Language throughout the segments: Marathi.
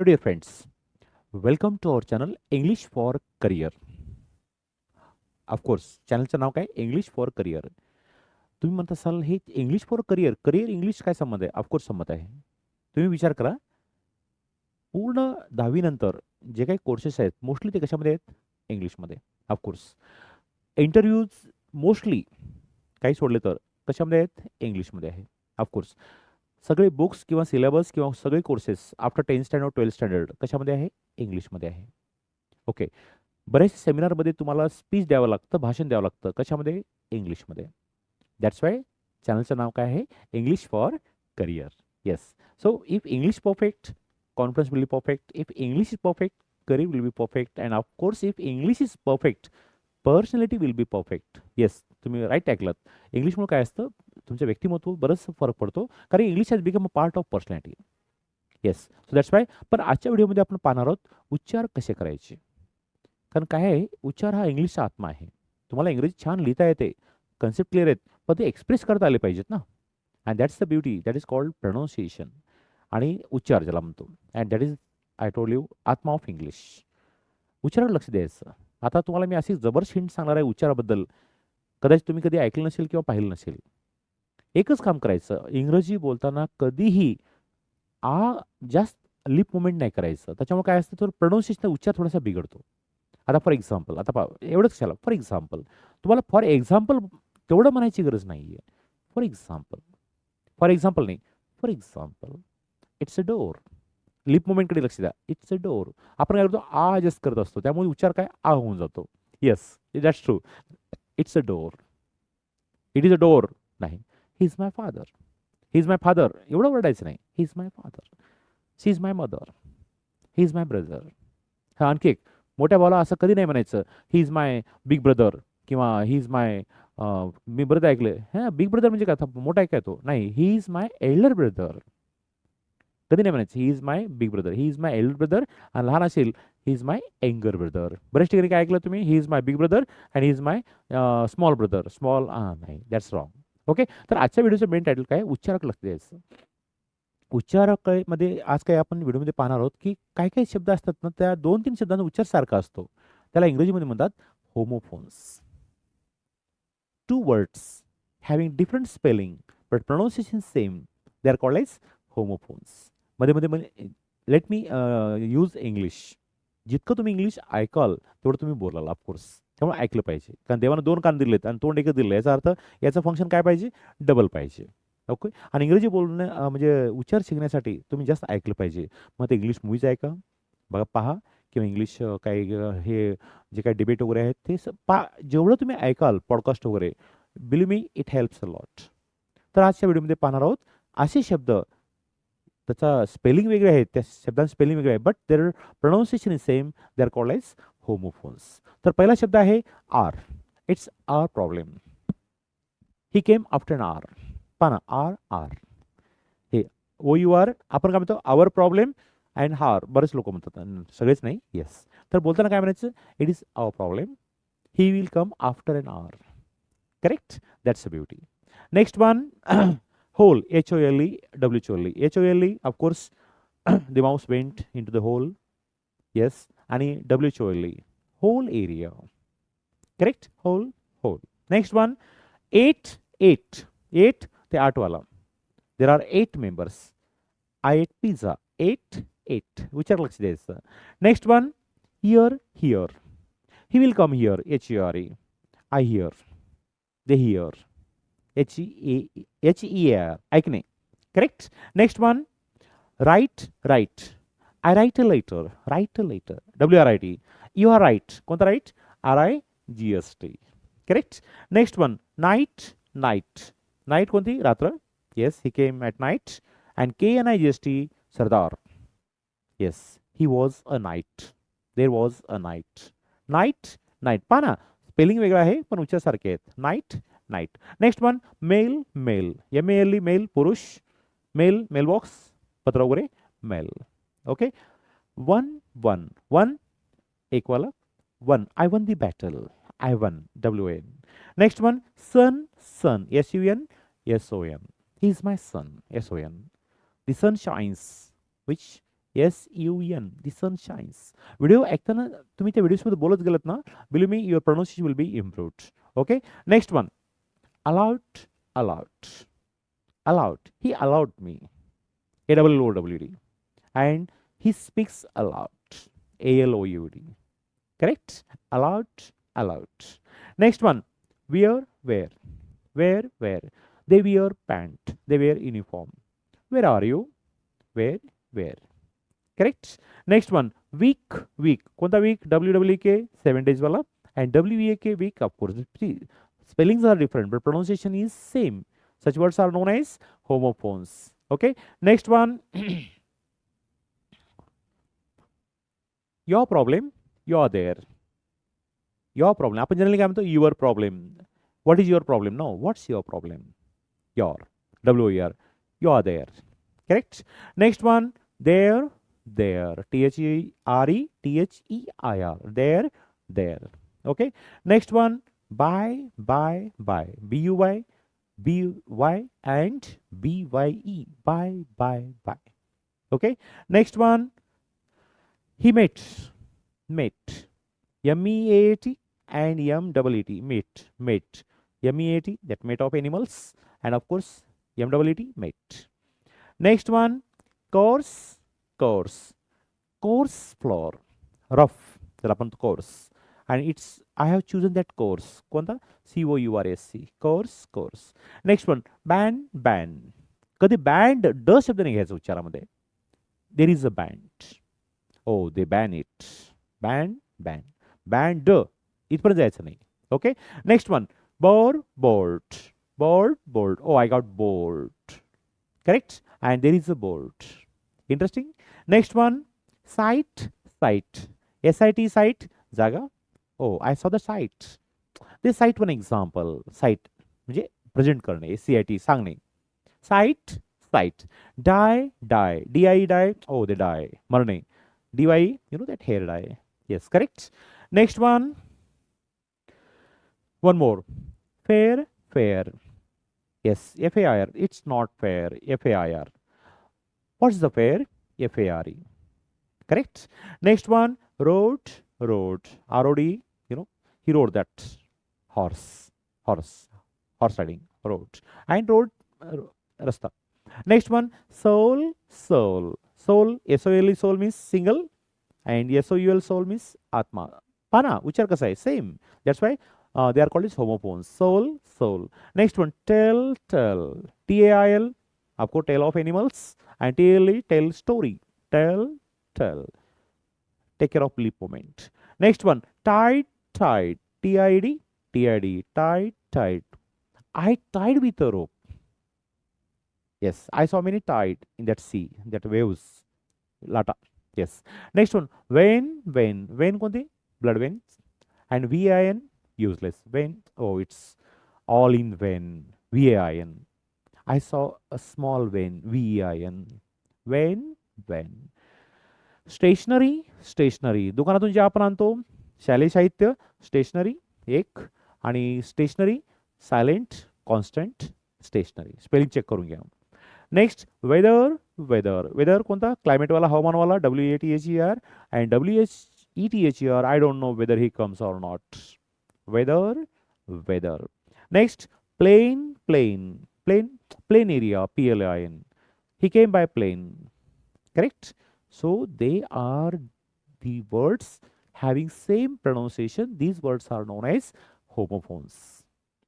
Hello dear friends, welcome to our channel English for Career. Of course चॅनलचं नाव काय? इंग्लिश फॉर करिअर तुम्ही म्हणत असाल हे English for career career English काय संबंध आहे? ऑफकोर्स संबंध आहे. तुम्ही विचार करा. पूर्ण दहावीनंतर जे काही कोर्सेस आहेत मोस्टली ते कशामध्ये आहेत? इंग्लिशमध्ये ऑफकोर्स इंटरव्ह्यूज मोस्टली काही सोडले तर कशामध्ये आहेत? इंग्लिशमध्ये आहे. ऑफकोर्स सगळे बुक्स किंवा सिलेबस किंवा सगळे courses after tenth standard twelfth standard कशामध्ये आहे? इंग्लिशमध्ये आहे. ओके. बरेचसे सेमिनारमध्ये तुम्हाला स्पीच द्यावं लागतं भाषण द्यावं लागतं. कशामध्ये? इंग्लिशमध्ये. दॅट्स वाय चॅनलचं नाव काय आहे? English for career. Yes so if English perfect confidence will be perfect if English is perfect career will be perfect and of course if English is perfect personality will be perfect yes तुम्ही राईट ऐकलात इंग्लिशमुळे काय असतं तुमच्या व्यक्तिमत्व बरंच फरक पडतो कारण English has become a part of personality yes so that's why पण आजच्या व्हिडिओमध्ये आपण पाहणार आहोत उच्चार कसे करायचे? कारण काय आहे उच्चार हा इंग्लिशचा आत्मा आहे. तुम्हाला इंग्रजी छान लिहिता येते कन्सेप्ट क्लिअर आहेत पण ते एक्सप्रेस करता आले पाहिजेत ना. And that's the beauty that is called pronunciation आणि उच्चार ज्याला म्हणतो and that is I told you आत्मा ऑफ इंग्लिश उच्चारावर लक्ष द्यायचं. आता तुम्हाला मी अशी जबरदस्त हिंट सांगणार आहे उच्चाराबद्दल. कदाचित तुम्ही कधी ऐकलं नसेल किंवा पाहिलं नसेल. एकच काम करायचं इंग्रजी बोलताना कधीही आ जास्त लिप मुवमेंट नाही करायचं. त्याच्यामुळे काय असतं तर प्रोनाऊन्सिएशन उच्चार थोडासा बिघडतो. आता फॉर एक्झाम्पल आता पा एवढंच कशाला? फॉर एक्झाम्पल तुम्हाला फॉर एक्झाम्पल तेवढं म्हणायची गरज नाही आहे फॉर एक्झाम्पल फॉर एक्झाम्पल नाही for example it's a door lip मुवमेंटकडे लक्ष द्या. इट्स अ डोर आपण काय करतो आ जस्ट करत असतो. त्यामुळे उच्चार काय? आ होऊन जातो. Yes that's true it's a door it is a door नाही. He is my father he is my father एवढं ओरडायचं नाही. He is my father she is my mother he is my brother हा आणखी एक. मोठ्या भावाला असं कधी नाही म्हणायचं he is my big brother किंवा ही इज माय मी ब्रदर ऐकलं हां बिग ब्रदर म्हणजे काय? मोठा काय तो? नाही. He is my elder brother कधी नाही म्हणायचं he is my big brother he is my elder brother आणि लहान असेल he is my younger brother बऱ्याच ठिकाणी काय ऐकलं तुम्ही? He is my big brother and he is my small brother small नाही. दॅट्स रॉंग ओके तर आजच्या व्हिडिओचं मेन टायटल काय? उच्चारक लक्ष द्यायचं. उच्चाराकडे आज काय आपण व्हिडिओमध्ये पाहणार आहोत की काय काही शब्द असतात ना त्या दोन तीन शब्दांचा उच्चार सारखा असतो. त्याला इंग्रजीमध्ये म्हणतात homophones two words having different spelling but pronunciation same they are called as होमोफोन्समध्ये मध्ये लेट मी यूज इंग्लिश जितकं तुम्ही इंग्लिश ऐकाल तेवढं तुम्ही बोलाल ऑफकोर्स त्यामुळे ऐकलं पाहिजे. कारण देवानं दोन कान दिलेत आणि तोंड एकच दिलं याचा अर्थ याचं फंक्शन काय पाहिजे? डबल पाहिजे. ओके आणि इंग्रजी बोलणं म्हणजे उच्चार शिकण्यासाठी तुम्ही जास्त ऐकलं पाहिजे. मग ते इंग्लिश मूवीज ऐका. बघा पहा. किंवा इंग्लिश काही हे जे काही डिबेट वगैरे आहेत ते पा जेवढं तुम्ही ऐकाल पॉडकास्ट वगैरे believe me it helps a lot तर आजच्या व्हिडिओमध्ये पाहणार आहोत असे शब्द त्याचा स्पेलिंग वेगळे आहे त्या शब्दांचं स्पेलिंग वेगळे आहे but there pronunciation is same they are called as homophones तर पहिला शब्द आहे our it's our problem he came after an hour पाना आर आर हे ओ यू आर आपण काय म्हणतो? आवर प्रॉब्लेम अँड हार बरेच लोक म्हणतात. सगळेच नाही? येस तर बोलताना काय म्हणायचं? It is our problem he will come after an hour correct that's a beauty next one hole H O L E W H O L E. H O L E of course the mouse went into the hole yes and W H O L E. Whole area. Correct? Hole, hole next one eight eight. Eight the art wala there are eight members. I ate pizza. Eight eight. Which are like this. Next one here here he will come here H E R E. I hear. They hear. H A H E R ऐकणे correct next one right right I right a letter right a letter W R I T you are right कोणता right R I G S T correct next one night night night कोणती? रात्र? Yes he came at night and K N I G S T Sardar. Yes he was a knight there was a knight night night पहा ना स्पेलिंग वेगळं आहे, पण उच्चारसारखे आहेत. Night next one mail mail M A L E male पुरुष मेल मेलबॉक्स पत्र वगैरे mail okay one one one एकवाला one I won the battle I won W N next one son sun S U N S O N he is my son S O N the sun shines which? S U N the sun shines video ऐकताना तुम्ही त्या व्हिडिओमध्ये बोलत गेलात ना believe me your pronunciation will be improved okay next one allowed allowed allowed. He allowed me. A w o w d. And he speaks aloud a l o u d. Correct? Allowed allowed. Next one. Wear where where where they wear pant. They wear uniform. Where are you? Where where correct? Next one. Week week. Kunda week? W w k 7 days wala and w e a k week of course spellings are different but pronunciation is same. Such words are known as homophones. Okay? Next one. Your problem you're there. Your problem. Apan generally kaam to your problem. What is your problem? No what's your problem? Your. W o r. You are there. Correct? Next one. There there. T h e r e t h e i r. There there. Okay? Next one by by by buy B u y, b y and bye by by by okay? Next one. He met met. M-e-a-t and m-double-e-t met met. M-e-a-t that mate of animals. And of course m-double-e-t met. Next one. Course, course, course. floor. Rough. Course and it's I have chosen that course. कोणता C O U R S E course course next one band band कधी बँड ड शब्द नाही घ्यायचा उच्चारामध्ये there is a band O they ban it band band band ड इथपर्यंत जायचं नाही okay next one bore board board board O I got board correct and there is a board interesting next one site site S I T site जागा O I saw the site ते साईट वन एक्झाम्पल साईट म्हणजे प्रेझेंट करणे सी आय टी सांगणे site site die die D I die O they die मरणे D Y you know that hair dye yes correct next one one more fair fair yes F A I R it's not fair F A I R what's the fair f a r e correct next one road road r o d you know he rode that horse horse horse riding road and road uh, rasta next one soul soul soul s o l e soul means single and s o u l soul means atma pana uchar kasa hai same that's why uh, they are called as homophones soul soul next one tell tell t a i l आपको tell of animals and tell tell story tell tell take care of lip moment next one tied Tied T-I-D, T-I-D, tied tied i tied with a rope yes i saw many tide in that sea that waves lata yes next one when when when कोणती blood veins. and V-I-N, useless when oh it's all in vein vain I saw a small vein, V-E-I-N. Vein, vein. Stationery stationery दुकानातून जे आपण आणतो शालेय साहित्य स्टेशनरी एक आणि stationary silent constant stationery spelling check करून घ्या. नेक्स्ट वेदर वेदर वेदर कोणता? क्लायमेटवाला हवामानवाला W A T H E R and W H E T H E R I don't know whether he comes or not weather weather next plane plane plane plain area P L I N he came by plane correct so they are the words words having same pronunciation these words are known as homophones.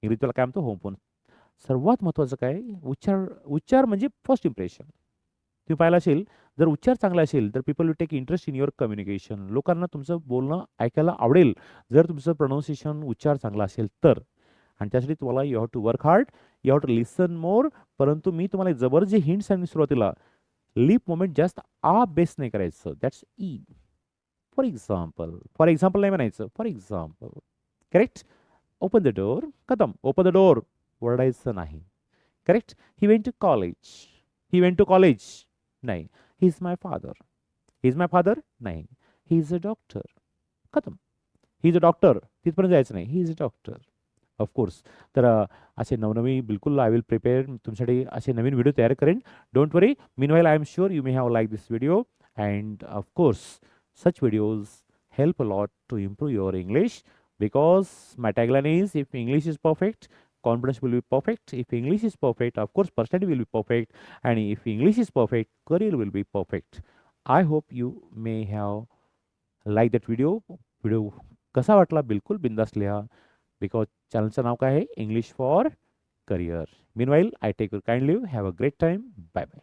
इंग्रजीला काय म्हणतो? होमफोन सर्वात महत्वाचं काय? उच्चार उच्चार म्हणजे फर्स्ट इम्प्रेशन तुम्ही पाहिलं असेल जर उच्चार चांगला असेल तर people will take interest in your communication लोकांना तुमचं बोलणं ऐकायला आवडेल. जर तुमचं प्रोनाऊन्सिएशन उच्चार चांगला असेल तर. आणि त्यासाठी तुम्हाला you have to work hard you have to listen more परंतु मी तुम्हाला जबर जे हिंट्स आणि सुरुवातीला लिप मोमेंट जास्त आ बेस नाही करायचं. That's E e. For example for example नाही म्हणायचं for example correct open the door खतम ओपन द डोअर ओरडायचं नाही correct he went to college he went to college नाही he is my father he is my father नाही ही इज अ डॉक्टर खतम ही इज अ डॉक्टर तिथपर्यंत जायचं नाही he is a doctor of course तर असे नवनवीन बिलकुल आय विल प्रिपेअर तुमच्यासाठी असे नवीन व्हिडिओ तयार करेन don't worry meanwhile I am sure you may have like this video and of course such videos help a lot to improve your english because my tagline is if english is perfect confidence will be perfect if english is perfect of course personality will be perfect and if english is perfect career will be perfect i hope you may have liked that video video कसा वाटला बिलकुल बिंदास लिहा बिकॉज चॅनलचं नाव काय आहे English for career meanwhile I take your kind leave have a great time bye bye